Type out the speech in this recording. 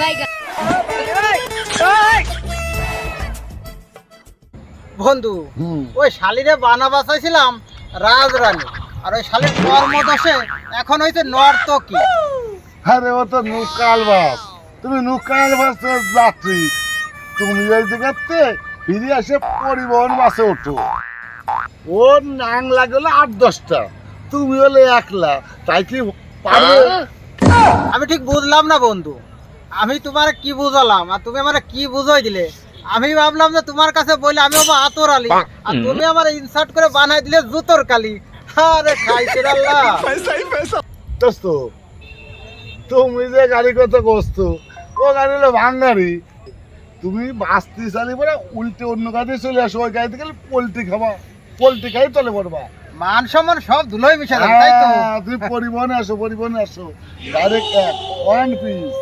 বাইগা বন্ধু হুম। ওই শালিরে বানা বাঁচাইছিলাম রাজরানী। আর ওই শালির কর্মদশে এখন হয়েছে নর্তকী। আরে ও তো নুকাল বাস তুমি নুকাল বাসের যাত্রী। তুমি এই জায়গাতে ফিরে এসে পরিবহন বাসে ওঠো। ওর নাং লাগল আট দশটা। তুমি হলে একলা। তাই কি পারবে? আমি ঠিক বুঝলাম না বন্ধু। আমি তোমার কি বুঝালাম? আর তুমি আমার কি বুঝাই দিলে? আমি ভাবলাম যে তোমার কাছে বলে আমি বাবা আতর আলি। আর তুমি আমার ইনসার্ট করে বানাই দিলে জুতোর কালি। আরে খাইছে আল্লাহ। দোস্ত তুমি যে গাড়ি কথা কষ্ট ও গাড়ি হলো ভাঙ্গারি। তুমি বাস্তি চালি পরে উল্টে অন্য গাড়ি চলে আসো ওই গাড়িতে গেলে পোল্ট্রি খাবা। পোল্ট্রি খাই তলে পড়বা। মান সম্মান সব ধুলোই মিশা তাই তো? হ্যাঁ, তুমি পরিবহনে আসো পরিবহনে আসো। ডাইরেক্ট এক ওয়ান পিস